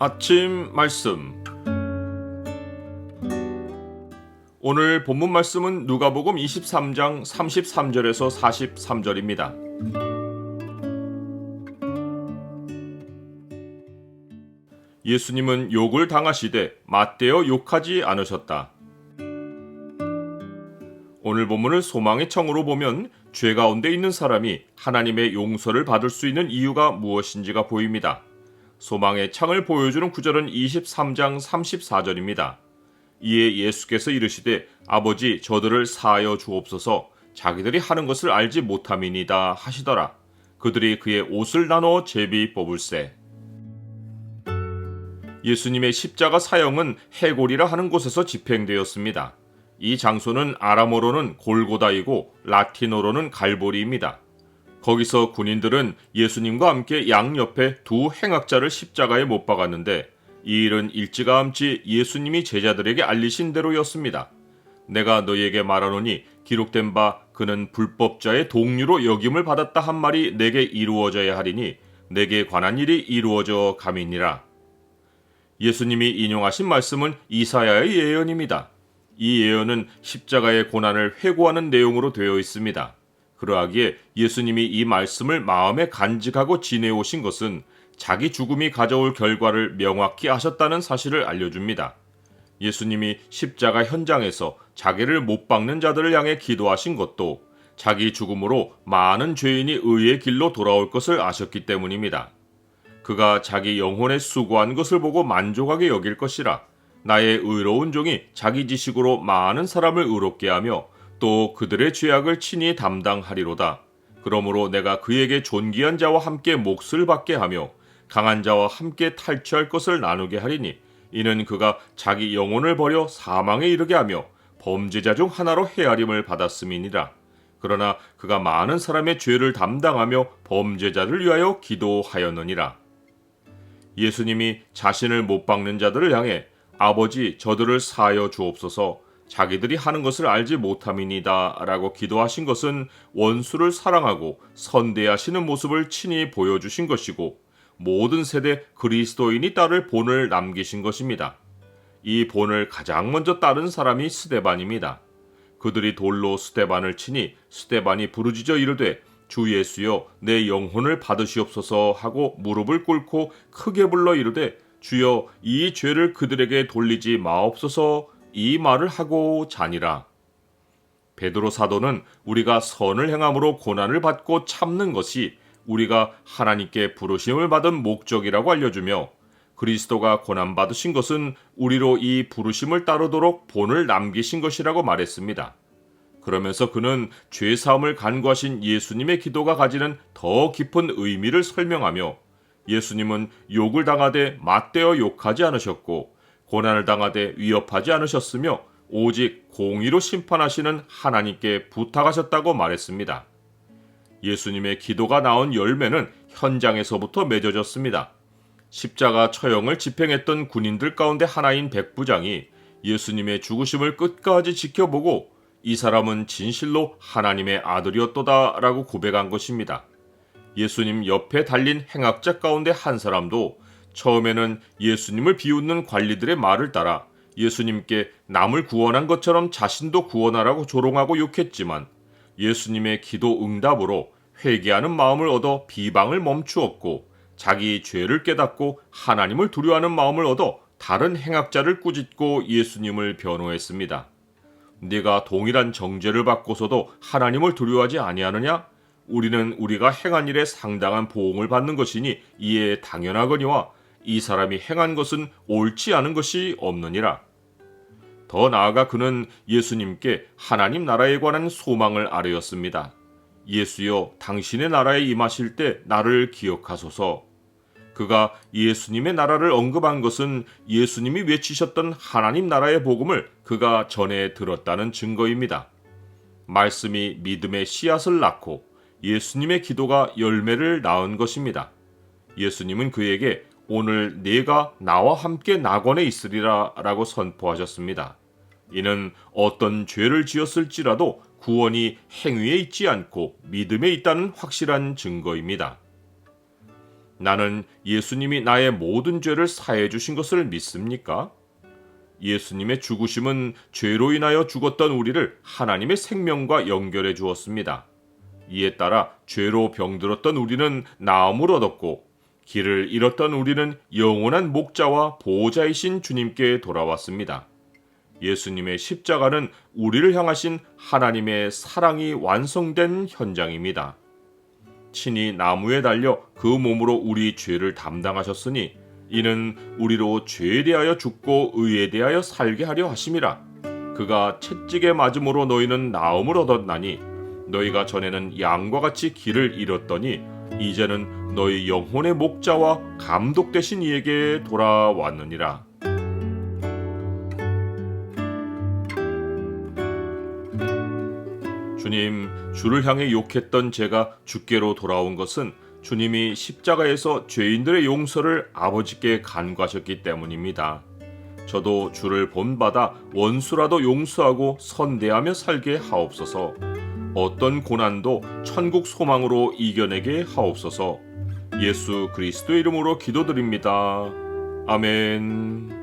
아침 말씀 오늘 본문 말씀은 누가복음 23장 33절에서 43절입니다. 예수님은 욕을 당하시되 맞대어 욕하지 않으셨다. 오늘 본문을 소망의 청으로 보면 죄 가운데 있는 사람이 하나님의 용서를 받을 수 있는 이유가 무엇인지가 보입니다. 소망의 창을 보여주는 구절은 23장 34절입니다. 이에 예수께서 이르시되 아버지 저들을 사하여 주옵소서 자기들이 하는 것을 알지 못함이니다 하시더라. 그들이 그의 옷을 나눠 제비 뽑을세. 예수님의 십자가 사형은 해골이라 하는 곳에서 집행되었습니다. 이 장소는 아람어로는 골고다이고 라틴어로는 갈보리입니다. 거기서 군인들은 예수님과 함께 양옆에 두 행악자를 십자가에 못 박았는데 이 일은 일찌감치 예수님이 제자들에게 알리신 대로였습니다. 내가 너희에게 말하노니 기록된 바 그는 불법자의 동류로 역임을 받았다 한 말이 내게 이루어져야 하리니 내게 관한 일이 이루어져 감이니라. 예수님이 인용하신 말씀은 이사야의 예언입니다. 이 예언은 십자가의 고난을 회고하는 내용으로 되어 있습니다. 그러하기에 예수님이 이 말씀을 마음에 간직하고 지내오신 것은 자기 죽음이 가져올 결과를 명확히 아셨다는 사실을 알려줍니다. 예수님이 십자가 현장에서 자기를 못 박는 자들을 향해 기도하신 것도 자기 죽음으로 많은 죄인이 의의 길로 돌아올 것을 아셨기 때문입니다. 그가 자기 영혼에 수고한 것을 보고 만족하게 여길 것이라 나의 의로운 종이 자기 지식으로 많은 사람을 의롭게 하며 또 그들의 죄악을 친히 담당하리로다. 그러므로 내가 그에게 존귀한 자와 함께 몫을 받게 하며 강한 자와 함께 탈취할 것을 나누게 하리니 이는 그가 자기 영혼을 버려 사망에 이르게 하며 범죄자 중 하나로 헤아림을 받았음이니라. 그러나 그가 많은 사람의 죄를 담당하며 범죄자를 위하여 기도하였느니라. 예수님이 자신을 못 박는 자들을 향해 아버지 저들을 사하여 주옵소서 자기들이 하는 것을 알지 못함이니다 라고 기도하신 것은 원수를 사랑하고 선대하시는 모습을 친히 보여주신 것이고 모든 세대 그리스도인이 따를 본을 남기신 것입니다. 이 본을 가장 먼저 따른 사람이 스데반입니다. 그들이 돌로 스데반을 치니 스데반이 부르짖어 이르되 주 예수여 내 영혼을 받으시옵소서 하고 무릎을 꿇고 크게 불러 이르되 주여 이 죄를 그들에게 돌리지 마옵소서 이 말을 하고 자니라. 베드로 사도는 우리가 선을 행함으로 고난을 받고 참는 것이 우리가 하나님께 부르심을 받은 목적이라고 알려주며 그리스도가 고난 받으신 것은 우리로 이 부르심을 따르도록 본을 남기신 것이라고 말했습니다. 그러면서 그는 죄 사함을 간구하신 예수님의 기도가 가지는 더 깊은 의미를 설명하며 예수님은 욕을 당하되 맞대어 욕하지 않으셨고 고난을 당하되 위협하지 않으셨으며 오직 공의로 심판하시는 하나님께 부탁하셨다고 말했습니다. 예수님의 기도가 나온 열매는 현장에서부터 맺어졌습니다. 십자가 처형을 집행했던 군인들 가운데 하나인 백부장이 예수님의 죽으심을 끝까지 지켜보고 이 사람은 진실로 하나님의 아들이었도다라고 고백한 것입니다. 예수님 옆에 달린 행악자 가운데 한 사람도 처음에는 예수님을 비웃는 관리들의 말을 따라 예수님께 남을 구원한 것처럼 자신도 구원하라고 조롱하고 욕했지만 예수님의 기도 응답으로 회개하는 마음을 얻어 비방을 멈추었고 자기 죄를 깨닫고 하나님을 두려워하는 마음을 얻어 다른 행악자를 꾸짖고 예수님을 변호했습니다. 네가 동일한 정죄를 받고서도 하나님을 두려워하지 아니하느냐? 우리는 우리가 행한 일에 상당한 보응을 받는 것이니 이에 당연하거니와 이 사람이 행한 것은 옳지 않은 것이 없느니라. 더 나아가 그는 예수님께 하나님 나라에 관한 소망을 아뢰었습니다. 예수여, 당신의 나라에 임하실 때 나를 기억하소서. 그가 예수님의 나라를 언급한 것은 예수님이 외치셨던 하나님 나라의 복음을 그가 전에 들었다는 증거입니다. 말씀이 믿음의 씨앗을 낳고 예수님의 기도가 열매를 낳은 것입니다. 예수님은 그에게 오늘 네가 나와 함께 낙원에 있으리라 라고 선포하셨습니다. 이는 어떤 죄를 지었을지라도 구원이 행위에 있지 않고 믿음에 있다는 확실한 증거입니다. 나는 예수님이 나의 모든 죄를 사해 주신 것을 믿습니까? 예수님의 죽으심은 죄로 인하여 죽었던 우리를 하나님의 생명과 연결해 주었습니다. 이에 따라 죄로 병들었던 우리는 나음을 얻었고 길을 잃었던 우리는 영원한 목자와 보호자이신 주님께 돌아왔습니다. 예수님의 십자가는 우리를 향하신 하나님의 사랑이 완성된 현장입니다. 친히 나무에 달려 그 몸으로 우리 죄를 담당하셨으니 이는 우리로 죄에 대하여 죽고 의에 대하여 살게 하려 하심이라. 그가 채찍에 맞음으로 너희는 나음을 얻었나니 너희가 전에는 양과 같이 길을 잃었더니 이제는 너희 영혼의 목자와 감독 되신 이에게 돌아왔느니라. 주님, 주를 향해 욕했던 제가 주께로 돌아온 것은 주님이 십자가에서 죄인들의 용서를 아버지께 간구하셨기 때문입니다. 저도 주를 본받아 원수라도 용서하고 선대하며 살게 하옵소서. 어떤 고난도 천국 소망으로 이겨내게 하옵소서. 예수 그리스도 이름으로 기도드립니다. 아멘.